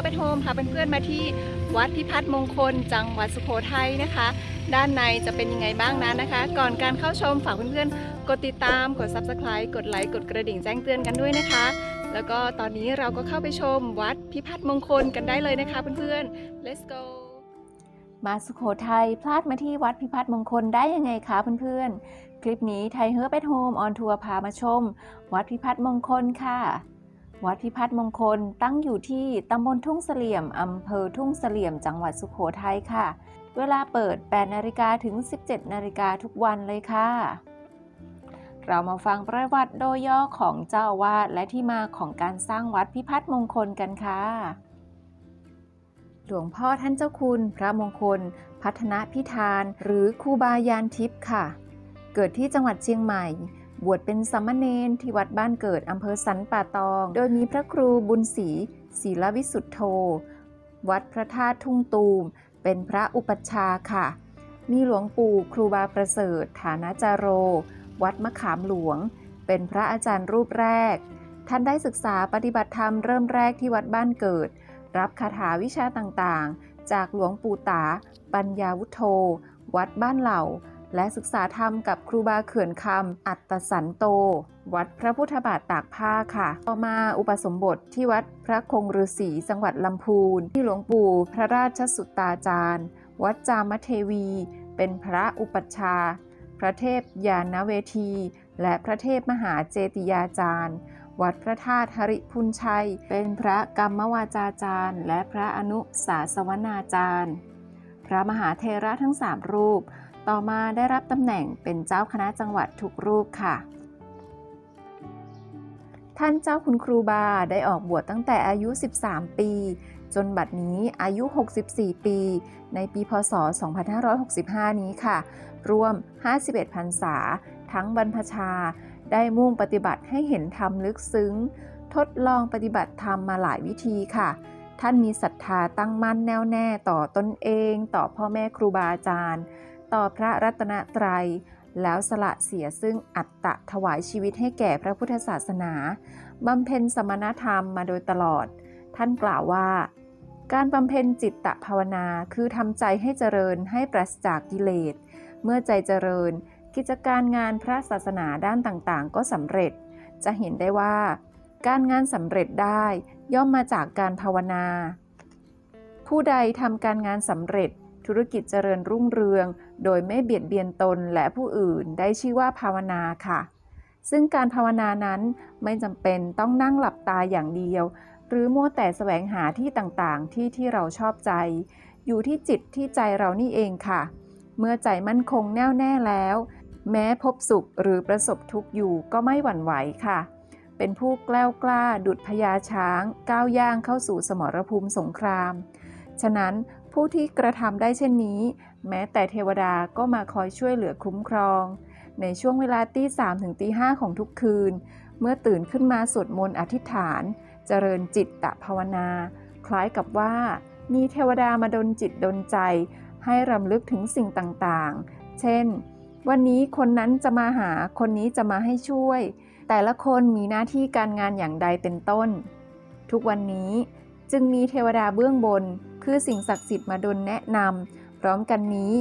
สดีค่ะเพื่อนคะไทเปโฮมพาเพื่อนๆมาที่วัดพิพัฒน์มงคล จังหวัดสุโขทัยนะคะ ด้านในจะเป็นยังไงบ้างนั้นนะคะ ก่อนการเข้าชมฝากเพื่อนๆ กดติดตาม กด Subscribe กดไลค์กดกระดิ่งแจ้งเตือนกันด้วยนะคะ แล้วก็ตอนนี้เราก็เข้าไปชมวัดพิพัฒน์มงคลกันได้เลยนะคะเพื่อนๆ let's go มาสุโขทัยพลาดมาที่วัดพิพัฒน์มงคลได้ยังไงคะเพื่อนๆ คลิปนี้ไทยเฮอร์ไปโฮมออนทัวร์พามาชม วัดพิพัฒน์มงคลค่ะ วัดพิพัฒน์มงคลตั้งอยู่ที่ตำบลทุ่งเสลี่ยม อำเภอทุ่งเสลี่ยม จังหวัดสุโขทัยค่ะ เวลาเปิด 8 นาฬิกาถึง 17 นาฬิกาทุกวันเลยค่ะ เรามาฟังประวัติโดยย่อของเจ้าอาวาสและที่มาของการสร้างวัดพิพัฒน์มงคลกันค่ะ หลวงพ่อท่านเจ้าคุณพระมงคล พัฒนพิธาน หรือครูบายานทิพย์ค่ะ เกิดที่จังหวัดเชียงใหม่ บวชเป็นสามเณรที่วัดบ้านเกิดอำเภอสันป่าตอง โดยมีพระครูบุญศรีศีลวิสุทธโธ วัดพระธาตุทุ่งตูม เป็นพระอุปัชฌาย์ค่ะ มีหลวงปู่ครูบาประเสริฐ ฐานาจาโร วัดมะขามหลวง เป็นพระอาจารย์รูปแรก ท่านได้ศึกษาปฏิบัติธรรมเริ่มแรกที่วัดบ้านเกิด รับคาถาวิชาต่างๆ จากหลวงปู่ตา ปัญญาวุฒโธ วัดบ้านเหล่า และศึกษาธรรมกับครูบาเขื่อนคำอัตสันโต วัดพระพุทธบาทตากผ้าค่ะ ต่อมาอุปสมบทที่วัดพระคงฤาษีจังหวัดลำพูน ที่หลวงปู่พระราชสุตตาจารย์ วัดจามเทวี เป็นพระอุปัชฌาย์พระเทพยานเวที และพระเทพมหาเจติยาจารย์ วัดพระธาตุหริพุนชัย เป็นพระกรรมวาจาจารย์ และพระอนุสาสวนาจารย์ พระมหาเทระทั้งสามรูป ต่อมาได้รับตำแหน่งเป็นเจ้าคณะจังหวัดทุกรูปค่ะ ท่านเจ้าคุณครูบาได้ออกบวชตั้งแต่อายุ 13 ปี จนบัดนี้อายุ 64 ปี ในปีพศ 2565 นี้ค่ะ รวม 51พรรษา ทั้งบรรพชา ได้มุ่งปฏิบัติให้เห็นธรรมลึกซึ้ง ทดลองปฏิบัติธรรมมาหลายวิธีค่ะท่านมีศรัทธาตั้งมั่นแน่วแน่ต่อตนเอง ต่อพ่อแม่ครูบาอาจารย์ ต่อพระรัตนตรัย แล้วสละเสียซึ่งอัตตะถวายชีวิตให้แก่พระพุทธศาสนาบำเพ็ญสมณธรรมมาโดยตลอด ท่านกล่าวว่า การบำเพ็ญจิตตภาวนาคือทำใจให้เจริญให้ปราศจากกิเลส เมื่อใจเจริญ กิจการงานพระศาสนาด้านต่างๆ ก็สำเร็จ จะเห็นได้ว่า การงานสำเร็จได้ย่อมมาจากการภาวนา ผู้ใดทำการงานสำเร็จ ธุรกิจเจริญรุ่งเรือง โดยไม่เบียดเบียนตนและผู้อื่นได้ชื่อว่าภาวนาค่ะ ซึ่งการภาวนานั้นไม่จำเป็นต้องนั่งหลับตาอย่างเดียว หรือมัวแต่แสวงหาที่ต่างๆ ที่ที่เราชอบใจ อยู่ที่จิตที่ใจเรานี่เองค่ะ เมื่อใจมั่นคงแน่วแน่แล้ว แม้พบสุขหรือประสบทุกข์อยู่ก็ไม่หวั่นไหวค่ะ เป็นผู้แกล้วกล้า ดุจพญาช้าง ก้าวย่างเข้าสู่สมรภูมิสงคราม ฉะนั้น ผู้ที่กระทำได้เช่นนี้ แม้แต่เทวดาก็มาคอยช่วยเหลือคุ้มครอง ในช่วงเวลาตีสามถึงตีห้าของทุกคืน เมื่อตื่นขึ้นมาสวดมนต์อธิษฐาน เจริญจิตตภาวนา คล้ายกับว่ามีเทวดามาดลจิตดลใจ ให้รำลึกถึงสิ่งต่างๆ เช่น วันนี้คนนั้นจะมาหาคนนี้จะมาให้ช่วย แต่ละคนมีหน้าที่การงานอย่างใดเป็นต้น ทุกวันนี้จึงมีเทวดาเบื้องบน คือสิ่งศักดิ์สิทธิ์มาดลแนะนำพร้อมกันนี้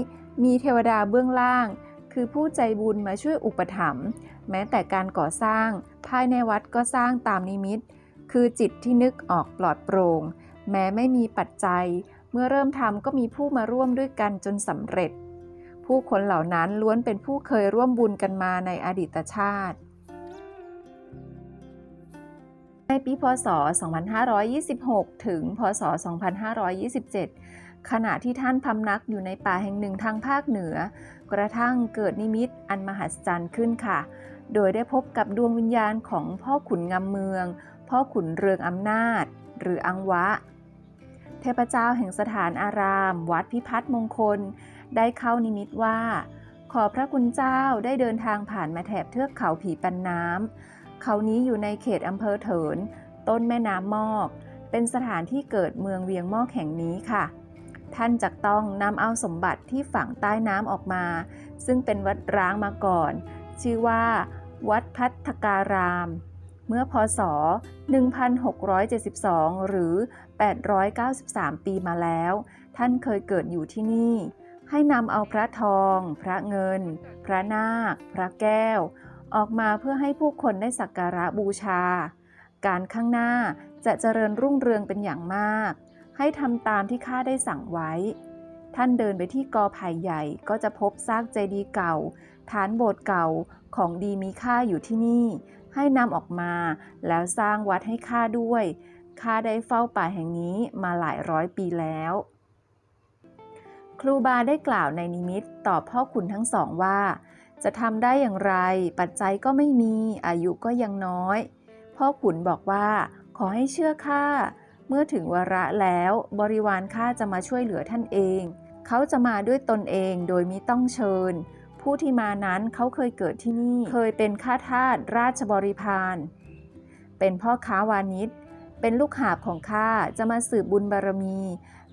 มีเทวดาเบื้องล่าง คือผู้ใจบุญมาช่วยอุปถัมภ์แม้แต่การก่อสร้าง ภายในวัดก็สร้างตามนิมิต คือจิตที่นึกออกปลอดโปร่งแม้ไม่มีปัจจัย เมื่อเริ่มทำก็มีผู้มาร่วมด้วยกันจนสำเร็จ ผู้คนเหล่านั้นล้วนเป็นผู้เคยร่วมบุญกันมาในอดีตชาติ ในปีพศ 2526 ถึง พศ 2527 ขณะที่ท่านพำนักอยู่ในป่าแห่งหนึ่งทางภาคเหนือ กระทั่งเกิดนิมิตอันมหัศจรรย์ขึ้นค่ะ โดยได้พบกับดวงวิญญาณของพ่อขุนงำเมือง พ่อขุนเรืองอำนาจ หรืออังวะ เทพเจ้าแห่งสถานอาราม วัดพิพัฒน์มงคล ได้เข้านิมิตว่า ขอพระคุณเจ้าได้เดินทางผ่านมาแถบเทือกเขาผีปันน้ำ เขานี้อยู่ในเขตอำเภอเถิน ต้นแม่น้ำมอก เป็นสถานที่เกิดเมืองเวียงมอกแห่งนี้ค่ะ ท่านจะต้องนำเอาสมบัติที่ฝังใต้น้ำออกมา ซึ่งเป็นวัดร้างมาก่อน ชื่อว่า วัดพัฒการาม เมื่อพศ 1672 หรือ 893 ปีมาแล้ว ท่านเคยเกิดอยู่ที่นี่ ให้นำเอาพระทอง พระเงิน พระนาค พระแก้ว ออกมาเพื่อให้ผู้คนได้สักการะบูชา การข้างหน้าจะเจริญรุ่งเรืองเป็นอย่างมาก ให้ทำตามที่ข้าได้สั่งไว้ ท่านเดินไปที่กอไผ่ใหญ่ก็จะพบซากเจดีย์เก่า ฐานโบสถ์เก่าของดีมีค่าอยู่ที่นี่ ให้นำออกมาแล้วสร้างวัดให้ข้าด้วยข้าได้เฝ้าป่าแห่งนี้มาหลายร้อยปีแล้ว ครูบาได้กล่าวในนิมิตตอบพ่อขุนทั้งสองว่า จะทำได้อย่างไร ปัจจัยก็ไม่มีอายุก็ยังน้อย พ่อขุนบอกว่า ขอให้เชื่อข้าเมื่อถึงวาระแล้ว บริวารข้าจะมาช่วยเหลือท่านเอง เขาจะมาด้วยตนเองโดยมิต้องเชิญ ผู้ที่มานั้นเขาเคยเกิดที่นี่ เคยเป็นข้าทาสราชบริพารเป็นพ่อค้าวานิชเป็นลูกหาบของข้าจะมาสืบบุญบารมี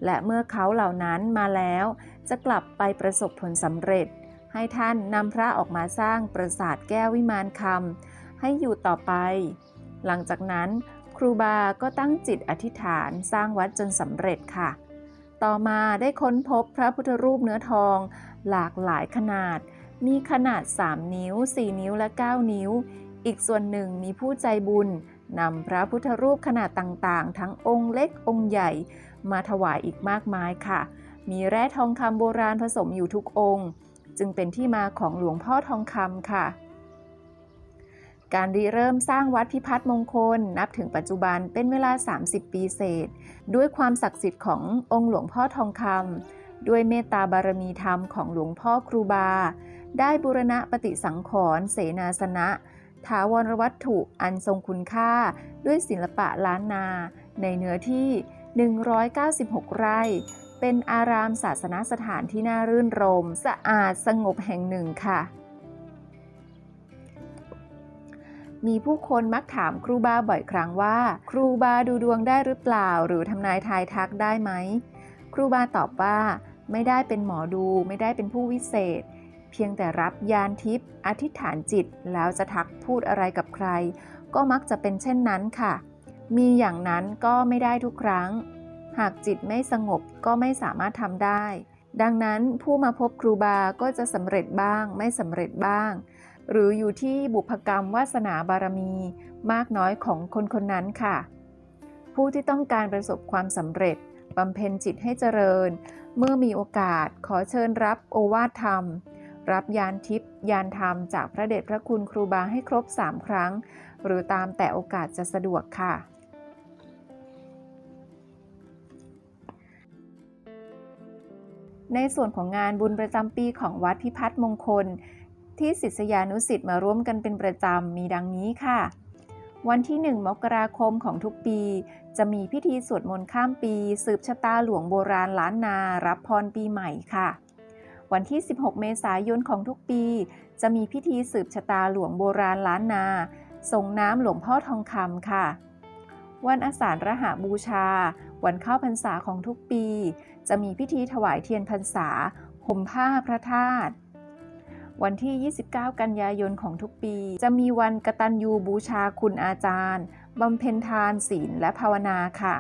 และเมื่อเขาเหล่านั้นมาแล้ว จะกลับไปประสบผลสำเร็จ ให้ท่านนำพระออกมาสร้างปราสาทแก้ววิมานคำให้อยู่ต่อไป หลังจากนั้นครูบาก็ตั้งจิตอธิษฐานสร้างวัดจนสำเร็จค่ะ ต่อมาได้ค้นพบพระพุทธรูปเนื้อทอง หลากหลายขนาด มีขนาด 3 นิ้ว 4 นิ้วและ 9 นิ้ว อีกส่วนหนึ่งมีผู้ใจบุญนำพระพุทธรูปขนาดต่างๆ ทั้งองค์เล็กองค์ใหญ่ มาถวายอีกมากมายค่ะ มีแร่ทองคำโบราณผสมอยู่ทุกองค์ จึงเป็นที่มาของหลวงพ่อทองคำค่ะ การริเริ่มสร้างวัดพิพัฒน์มงคล นับถึงปัจจุบันเป็นเวลา 30 ปีเศษ ด้วยความศักดิ์สิทธิ์ขององค์หลวงพ่อทองคำด้วยเมตตาบารมีธรรมของหลวงพ่อครูบา ได้บูรณะปฏิสังขรณ์เสนาสนะถาวรวัตถุอันทรงคุณค่าด้วยศิลปะล้านนา ในเนื้อที่ 196 ไร่ เป็นอารามศาสนสถานที่น่ารื่นรม สะอาดสงบแห่งหนึ่งค่ะ มีผู้คนมักถามครูบาบ่อยครั้งว่า ครูบาดูดวงได้หรือเปล่า หรือทำนายทายทักได้ไหม ครูบาตอบว่า ไม่ได้เป็นหมอดูไม่ได้เป็นผู้วิเศษ เพียงแต่รับยานทิพย์อธิษฐานจิตแล้วจะทักพูดอะไรกับใคร ก็มักจะเป็นเช่นนั้นค่ะ มีอย่างนั้นก็ไม่ได้ทุกครั้ง หากจิตไม่สงบก็ไม่สามารถทำได้ ดังนั้นผู้มาพบครูบาก็จะสำเร็จบ้าง ไม่สำเร็จบ้าง หรืออยู่ที่บุพกรรมวาสนาบารมี มากน้อยของคนคนนั้นค่ะ ผู้ที่ต้องการประสบความสำเร็จบำเพ็ญจิตให้เจริญ เมื่อมีโอกาสขอเชิญรับโอวาทธรรม รับยานทิพย์ยานธรรมจากพระเดชพระคุณครูบาให้ครบ 3 ครั้ง หรือตามแต่โอกาสจะสะดวกค่ะ ในส่วนของงานบุญประจำปีของวัดพิพัฒน์มงคล ที่ศิษยานุศิษย์มาร่วมกันเป็นประจำมีดังนี้ค่ะ วันที่ 1 มกราคมของทุกปี จะมีพิธีสวดมนต์ข้ามปี สืบชะตาหลวงโบราณล้านนา รับพรปีใหม่ค่ะวันที่ 16 เมษายนของทุกปี จะมีพิธีสืบชะตาหลวงโบราณล้านนา ส่งน้ำหลวงพ่อทองคำค่ะ วันอาสาฬรหาบูชา วันเข้าพรรษาของทุกปี จะมีพิธีถวายเทียนพรรษาห่มผ้าพระธาตุวันที่ 29 กันยายนของทุกปี จะมีวันกตัญญูบูชาคุณอาจารย์บำเพ็ญทานศีลและภาวนาค่ะ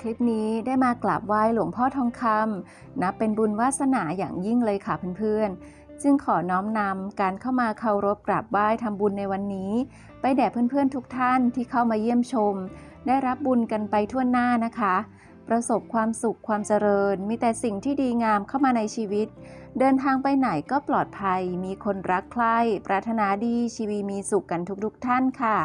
คลิปนี้ได้มากราบไหว้หลวงพ่อทองคำนับเป็นบุญวาสนาอย่างยิ่งเลยค่ะเพื่อนๆ จึงขอน้อมนำการเข้ามาเคารพกราบไหว้ทำบุญในวันนี้ ไปแด่เพื่อนๆทุกท่านที่เข้ามาเยี่ยมชม ได้รับบุญกันไปทั่วหน้านะคะ ประสบความสุขความเจริญ มีแต่สิ่งที่ดีงามเข้ามาในชีวิต เดินทางไปไหนก็ปลอดภัย มีคนรักใคร่ปรารถนาดีชีวีมีสุขกันทุกๆท่านค่ะ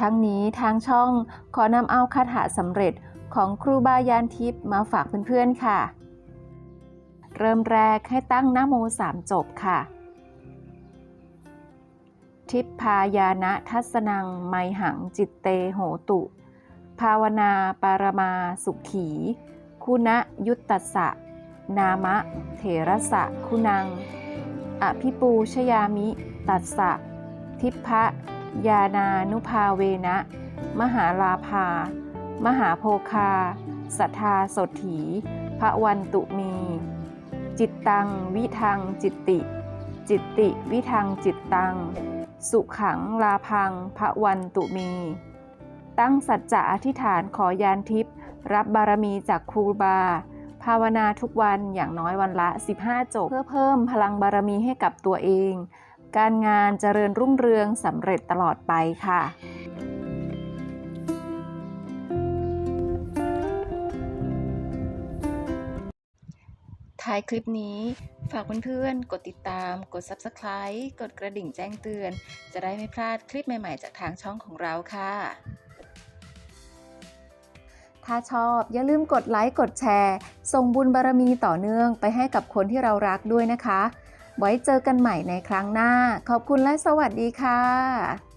ทั้งนี้ทางช่องขอนำเอาคาถาสำเร็จของครูบายานทิพย์มาฝากเพื่อนๆค่ะ เริ่มแรกให้ตั้งนโมสามจบค่ะ ทิพพายานะทัสนังไมหังจิตเตโหตุ ภาวนาปารมาสุขี คุณยุตตสะ นามะ เถระสะคุณัง อภิปูชยามิ ตัสสะ ทิพพะยานานุภาเวนะ มหาลาภา มหาโพคา สัทธาสดถีพระวันตุมี จิตตัง วิทังจิตติ จิตติวิทังจิตตัง สุขังลาพังพระวันตุมี ตั้งสัจจะอธิษฐานขอยานทิพย์รับบารมีจากครูบา ภาวนาทุกวันอย่างน้อยวันละ 15 จบ เพื่อเพิ่มพลังบารมีให้กับตัวเอง การงานเจริญรุ่งเรืองสำเร็จตลอดไปค่ะ ท้ายคลิปนี้ฝากเพื่อนๆ กดติดตาม กด Subscribe กดกระดิ่งแจ้งเตือน จะได้ไม่พลาดคลิปใหม่ๆ จากทางช่องของเราค่ะ ถ้าชอบอย่าลืมกดไลค์ กดแชร์ ส่งบุญบารมีต่อเนื่องไปให้กับคนที่เรารักด้วยนะคะ ไว้เจอกันใหม่ในครั้งหน้า ขอบคุณและสวัสดีค่ะ